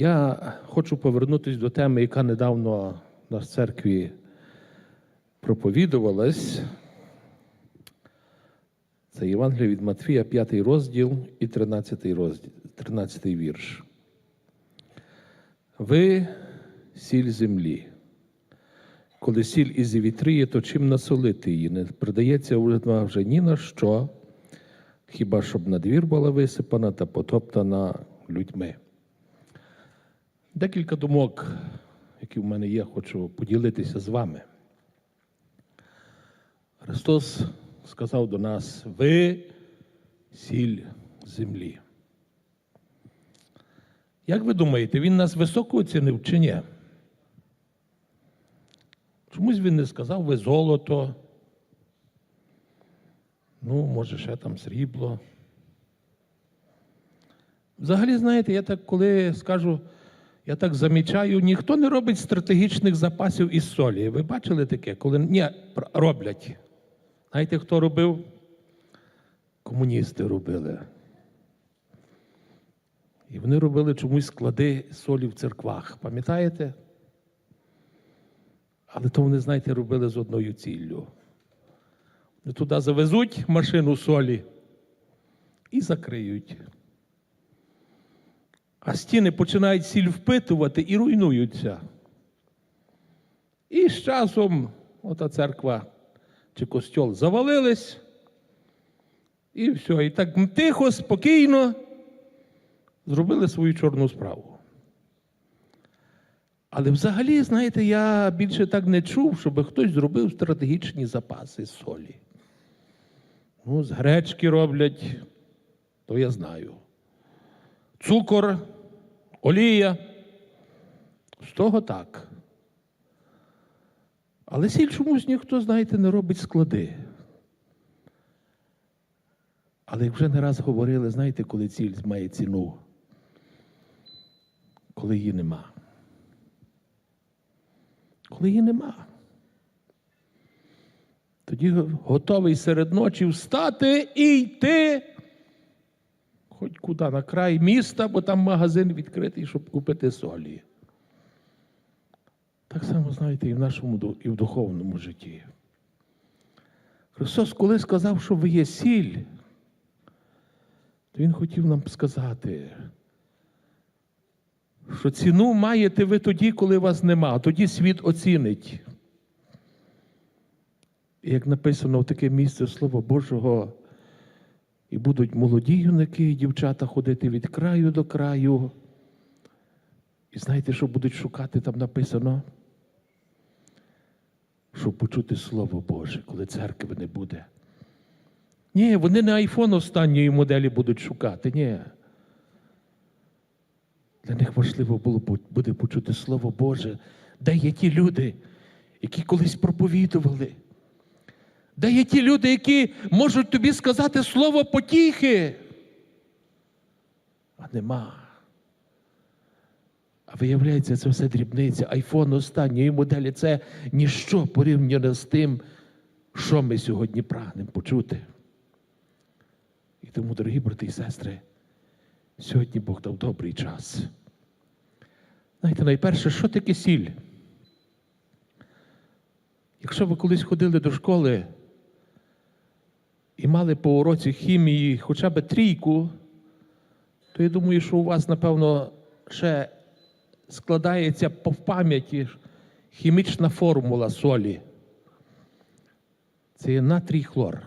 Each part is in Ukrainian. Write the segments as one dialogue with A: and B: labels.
A: Я хочу повернутися до теми, яка недавно в церкві проповідувалась. Це Євангеліє від Матфія, 5 розділ і 13 розділ, 13 вірш. Ви сіль землі. Коли сіль із вітріє, то чим насолити її? Не придається вже ні на що, хіба щоб на двір була висипана та потоптана людьми. Декілька думок, які в мене є, хочу поділитися з вами. Христос сказав до нас: ви сіль землі. Як ви думаєте, Він нас високо оцінив чи ні? Чомусь він не сказав ви золото. Ну, може, ще там срібло. Взагалі, знаєте, я так коли скажу, я так замічаю, ніхто не робить стратегічних запасів із солі. Ви бачили таке? Коли ні, роблять. Знаєте, хто робив? Комуністи робили. І вони робили чомусь склади солі в церквах. Пам'ятаєте? Але то вони, знаєте, робили з одною ціллю. Туди завезуть машину солі і закриють. А стіни починають сіль впитувати і руйнуються. І з часом ота церква чи костьол завалились, і все. І так тихо, спокійно зробили свою чорну справу. Але взагалі, знаєте, я більше так не чув, щоб хтось зробив стратегічні запаси солі. Ну, з гречки роблять, то я знаю. Цукор, олія. З того так. Але сіль чомусь ніхто, знаєте, не робить склади. Але як вже не раз говорили, знаєте, коли ціль має ціну, коли її нема. Коли її нема. Тоді готовий серед ночі встати і йти хоч куди, на край міста, бо там магазин відкритий, щоб купити солі. Так само, знаєте, і в нашому і в духовному житті. Христос, коли сказав, що ви є сіль, то Він хотів нам сказати, що ціну маєте ви тоді, коли вас нема, тоді світ оцінить. І як написано в таке місце Слова Божого, і будуть молоді юнаки і дівчата ходити від краю до краю. І знаєте, що будуть шукати там написано? Щоб почути Слово Боже, коли церкви не буде. Ні, вони не айфон останньої моделі будуть шукати. Ні. Для них важливо було буде почути Слово Боже, де є ті люди, які колись проповідували. Де є ті люди, які можуть тобі сказати слово потіхи? А нема. А виявляється, це все дрібниця. Айфон останньої моделі це ніщо порівняно з тим, що ми сьогодні прагнемо почути. І тому, дорогі брати і сестри, сьогодні Бог дав добрий час. Знаєте, найперше, що таке сіль? Якщо ви колись ходили до школи мали по уроці хімії хоча б трійку, то я думаю, що у вас, напевно, ще складається по пам'яті хімічна формула солі. Це є натрій хлор.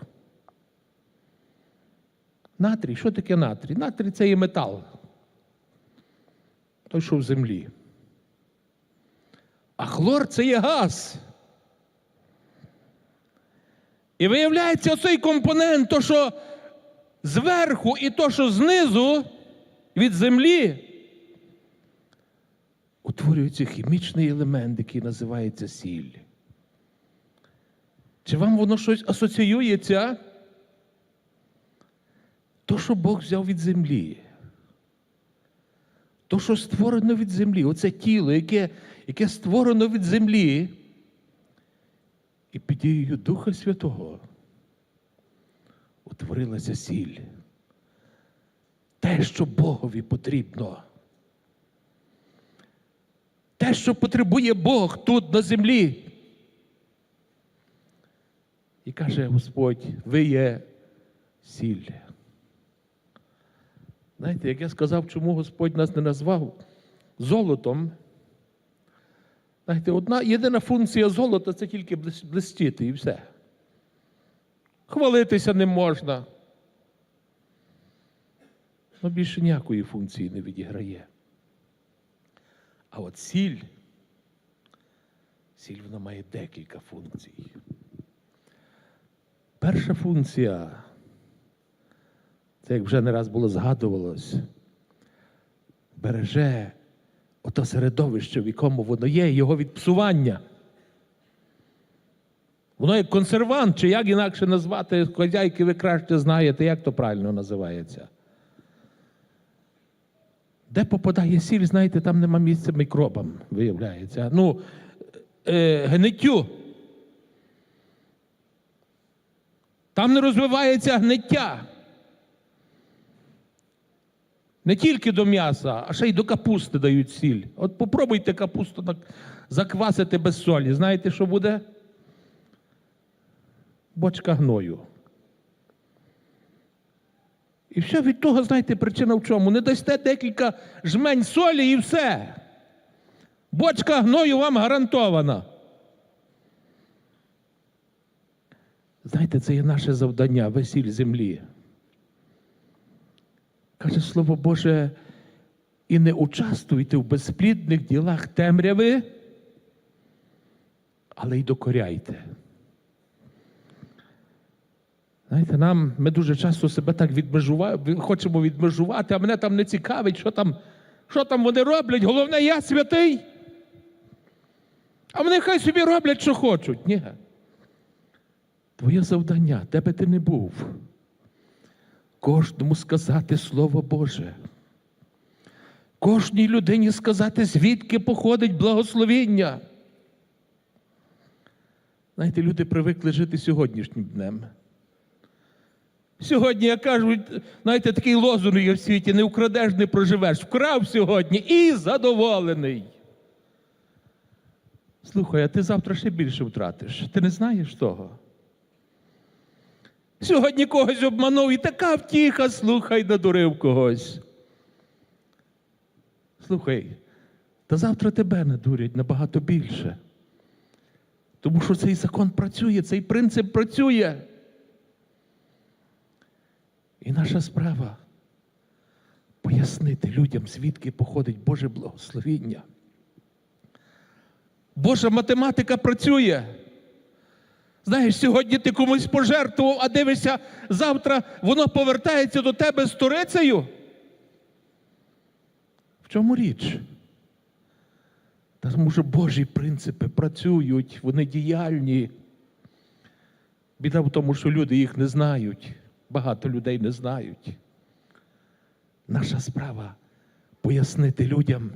A: Натрій, що таке натрій? Натрій це є метал. Той, що в землі. А хлор це є газ. І виявляється, оцей компонент, то, що зверху і то, що знизу від землі, утворюється хімічний елемент, який називається сіль. Чи вам воно щось асоціюється? То, що Бог взяв від землі. То, що створено від землі, оце тіло, яке, яке створено від землі, і під дією Духа Святого утворилася сіль. Те, що Богові потрібно. те, що потребує Бог тут на землі. І каже Господь, ви є сіль. Знаєте, як я сказав, чому Господь нас не назвав золотом. Знаєте, одна єдина функція золота це тільки блис- блистіти і все. Хвалитися не можна. Ну, більше ніякої функції не відіграє. А от сіль, сіль вона має декілька функцій. Перша функція, це як вже не раз було згадувалось, береже ото середовище, в якому воно є, його від псування. Воно як консервант, чи як інакше назвати, хазяйки ви краще знаєте, як то правильно називається. Де попадає сіль, знаєте, там нема місця мікробам, виявляється. Ну, е, гниттю. Там не розвивається гниття. Не тільки до м'яса, а ще й до капусти дають сіль. От попробуйте капусту так заквасити без солі. Знаєте, що буде? Бочка гною. І все від того, знаєте, причина в чому? Не дасте декілька жмень солі і все. Бочка гною вам гарантована. Знаєте, це є наше завдання, весіль землі. Каже Слово Боже, і не участвуйте в безплідних ділах темряви, але й докоряйте. Знаєте, нам ми дуже часто себе так відмежуваємо, хочемо відмежувати, а мене там не цікавить, що там, що там вони роблять. Головне, я святий. А вони хай собі роблять, що хочуть. Ні. Твоє завдання, де би ти не був, кожному сказати Слово Боже. Кожній людині сказати, звідки походить благословіння. Знаєте, люди привикли жити сьогоднішнім днем. Сьогодні, як кажуть, знаєте, такий лозунг є в світі: не вкрадеш, не проживеш. Вкрав сьогодні і задоволений. Слухай, а ти завтра ще більше втратиш. Ти не знаєш того? Сьогодні когось обманув і така втіха, слухай, надурив когось. Слухай, та завтра тебе надурять набагато більше. Тому що цей закон працює, цей принцип працює. І наша справа пояснити людям, звідки походить Боже благословіння. Божа математика працює. Знаєш, сьогодні ти комусь пожертвував, а дивишся, завтра воно повертається до тебе з турицею. В чому річ? Тому що Божі принципи працюють, вони діяльні. Біда в тому, що люди їх не знають. Багато людей не знають. Наша справа пояснити людям.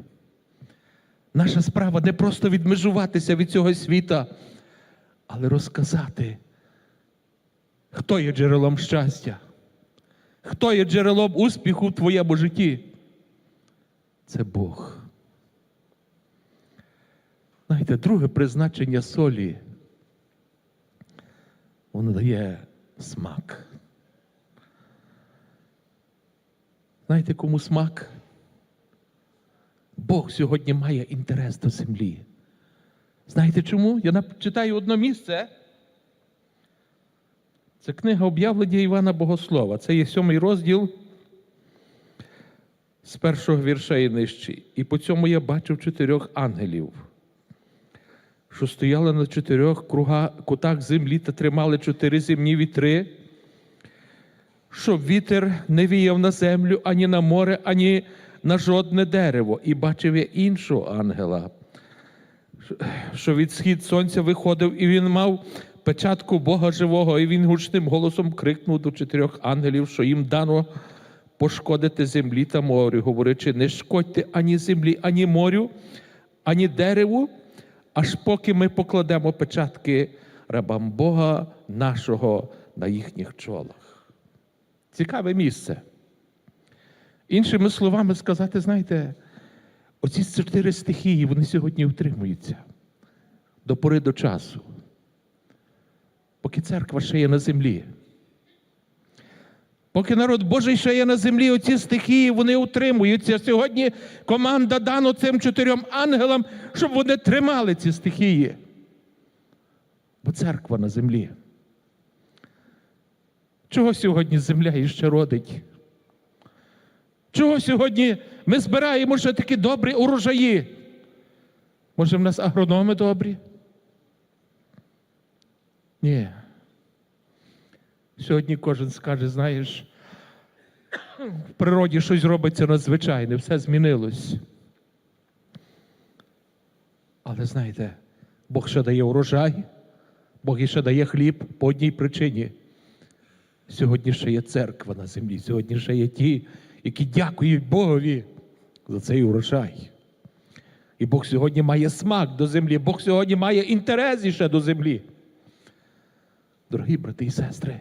A: Наша справа не просто відмежуватися від цього світа, але розказати, хто є джерелом щастя, хто є джерелом успіху в твоєму житті. Це Бог. Знаєте, друге призначення солі, воно дає смак. Знаєте, кому смак? Бог сьогодні має інтерес до землі. Знаєте чому? Я читаю одне місце. Це книга об'явлення Івана Богослова. Це є сьомий розділ з першого вірша і нижчий. І по цьому я бачив чотирьох ангелів, що стояли на чотирьох круга, кутах землі та тримали чотири земні вітри, щоб вітер не віяв на землю, ані на море, ані на жодне дерево. І бачив я іншого ангела, що від схід сонця виходив, і він мав печатку Бога живого, і він гучним голосом крикнув до чотирьох ангелів, що їм дано пошкодити землі та морю, говорячи, не шкодьте ані землі, ані морю, ані дереву, аж поки ми покладемо печатки рабам Бога нашого на їхніх чолах. Цікаве місце. Іншими словами сказати, знаєте, Оці чотири стихії, вони сьогодні утримуються до пори до часу, поки церква ще є на землі. Поки народ Божий ще є на землі, оці стихії вони утримуються. Сьогодні команда дано цим чотирьом ангелам, щоб вони тримали ці стихії. Бо церква на землі. Чого сьогодні земля іще родить? Чого сьогодні ми збираємо ще такі добрі урожаї? Може, в нас агрономи добрі? Ні. Сьогодні кожен скаже, знаєш, в природі щось робиться надзвичайне, все змінилось. Але знаєте, Бог ще дає урожай, Бог іще дає хліб по одній причині. Сьогодні ще є церква на землі, сьогодні ще є ті, які дякують Богові за цей урожай. І Бог сьогодні має смак до землі, Бог сьогодні має інтерес іще до землі. Дорогі брати і сестри,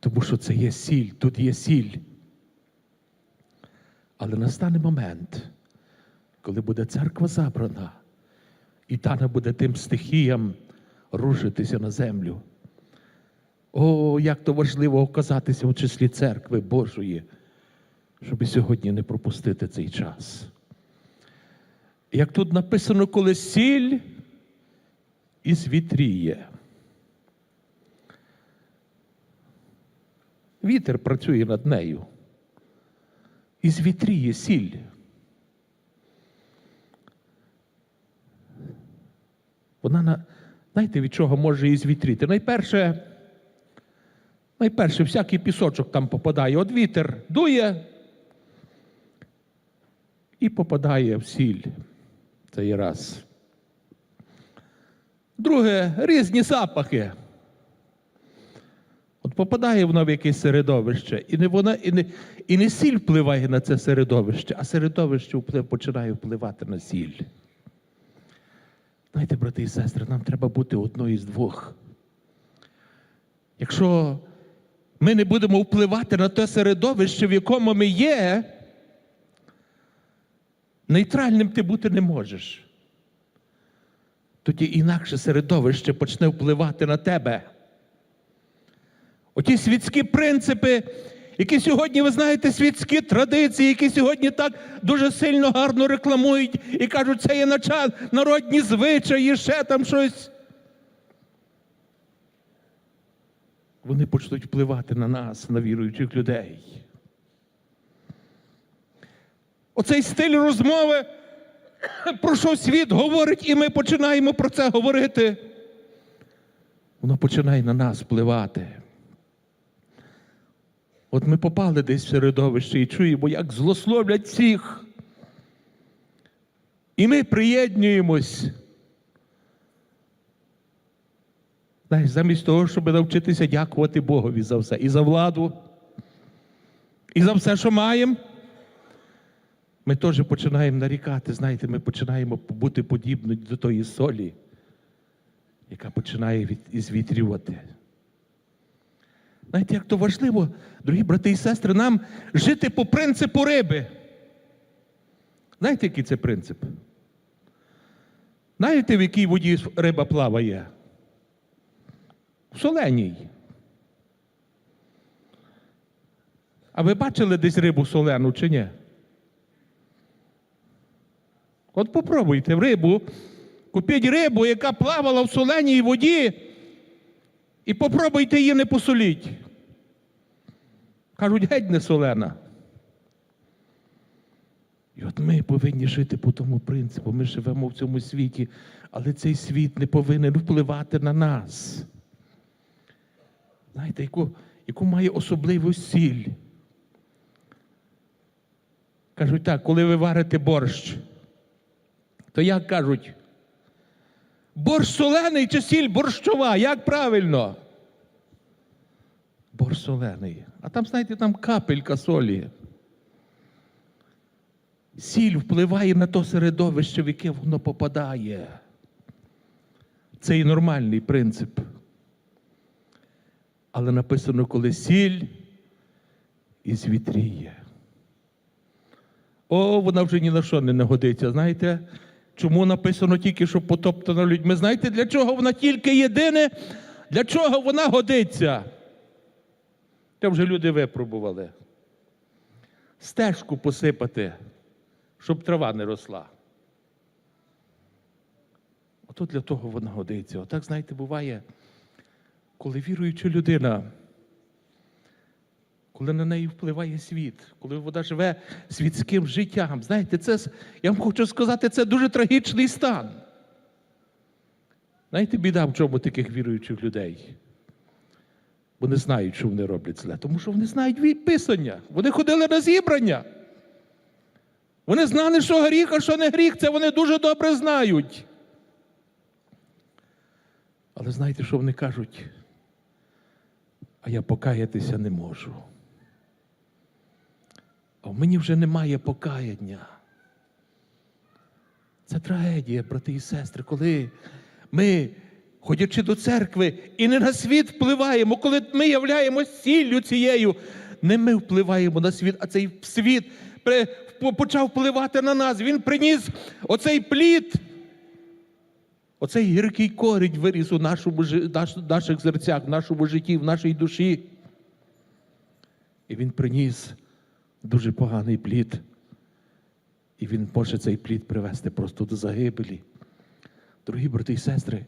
A: тому що це є сіль, тут є сіль. Але настане момент, коли буде церква забрана, і дана буде тим стихіям рушитися на землю. О, як то важливо оказатися у числі церкви Божої, щоб сьогодні не пропустити цей час. Як тут написано, коли сіль і звітріє. Вітер працює над нею. І звітріє сіль. Вона, знаєте, від чого може і звітріти? Найперше, найперше, всякий пісочок там попадає. От вітер дує і попадає в сіль. Це є раз. Друге, різні запахи. От попадає вона в якесь середовище, і не вона, і не, і не сіль впливає на це середовище, а середовище починає впливати на сіль. Знаєте, брати і сестри, нам треба бути одною з двох. Якщо ми не будемо впливати на те середовище, в якому ми є, нейтральним ти бути не можеш. Тоді інакше середовище почне впливати на тебе. Оті світські принципи, які сьогодні, ви знаєте, світські традиції, які сьогодні так дуже сильно гарно рекламують і кажуть, це є народні звичаї, ще там щось. Вони почнуть впливати на нас, на віруючих людей. Оцей стиль розмови, про що світ говорить, і ми починаємо про це говорити. Воно починає на нас впливати. От ми попали десь в середовище і чуємо, як злословлять всіх. І ми приєднуємось. Знаєш, замість того, щоб навчитися дякувати Богові за все. І за владу, і за все, що маємо. Ми теж починаємо нарікати, знаєте, ми починаємо бути подібні до тої солі, яка починає від, ізвітрювати. Знаєте, як то важливо, дорогі брати і сестри, нам жити по принципу риби. Знаєте, який це принцип? Знаєте, в якій воді риба плаває? В соленій. А ви бачили десь рибу солену чи ні? От попробуйте в рибу, купіть рибу, яка плавала в соленій воді, і попробуйте її не посоліть. Кажуть, геть не солена. І от ми повинні жити по тому принципу. Ми живемо в цьому світі, але цей світ не повинен впливати на нас. Знаєте, яку, яку має особливу сіль. Кажуть так, коли ви варите борщ, то як кажуть, борщ солений чи сіль борщова? Як правильно? Борщ солений. А там, знаєте, там капелька солі. Сіль впливає на то середовище, в яке воно попадає. Це і нормальний принцип. Але написано, коли сіль і звітріє. О, вона вже ні на що не нагодиться. Знаєте, чому написано тільки, що потоптана людьми? Знаєте, для чого вона тільки єдине? Для чого вона годиться? Це вже люди випробували. Стежку посипати, щоб трава не росла. Ото для того вона годиться. Отак, знаєте, буває, коли віруюча людина, коли на неї впливає світ, коли вона живе світським життям. Знаєте, це, я вам хочу сказати, це дуже трагічний стан. Знаєте, біда в чому таких віруючих людей? Бо не знають, що вони роблять зле, тому що вони знають ві- писання. Вони ходили на зібрання. Вони знали, що гріх, а що не гріх, це вони дуже добре знають. Але знаєте, що вони кажуть? А я покаятися не можу. А в мені вже немає покаяння. Це трагедія, брати і сестри, коли ми, ходячи до церкви, і не на світ впливаємо, коли ми являємося сіллю цією, не ми впливаємо на світ, а цей світ почав впливати на нас. Він приніс оцей плід. Оцей гіркий корінь виріс у нашому, наш- наших серцях, в нашому житті, в нашій душі. І він приніс дуже поганий плід. І він може цей плід привести просто до загибелі. Дорогі брати і сестри,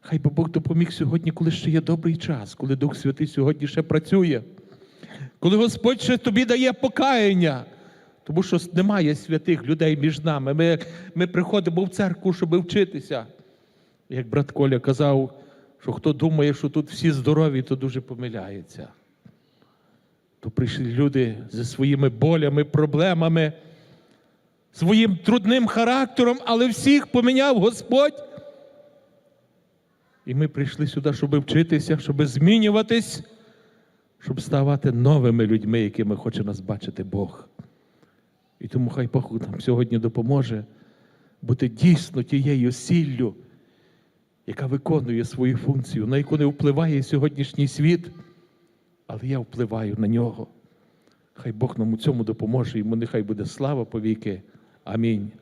A: хай би Бог допоміг сьогодні, коли ще є добрий час, коли Дух Святий сьогодні ще працює, коли Господь ще тобі дає покаяння. Тому що немає святих людей між нами. Ми, ми приходимо в церкву, щоб вчитися. Як брат Коля казав, що хто думає, що тут всі здорові, то дуже помиляється. То прийшли люди зі своїми болями, проблемами, своїм трудним характером, але всіх поміняв Господь. І ми прийшли сюди, щоб вчитися, щоб змінюватись, щоб ставати новими людьми, якими хоче нас бачити Бог. І тому хай Бог нам сьогодні допоможе бути дійсно тією сіллю, яка виконує свою функцію, на яку не впливає сьогоднішній світ, але я впливаю на нього. Хай Бог нам у цьому допоможе, йому нехай буде слава повіки. Амінь.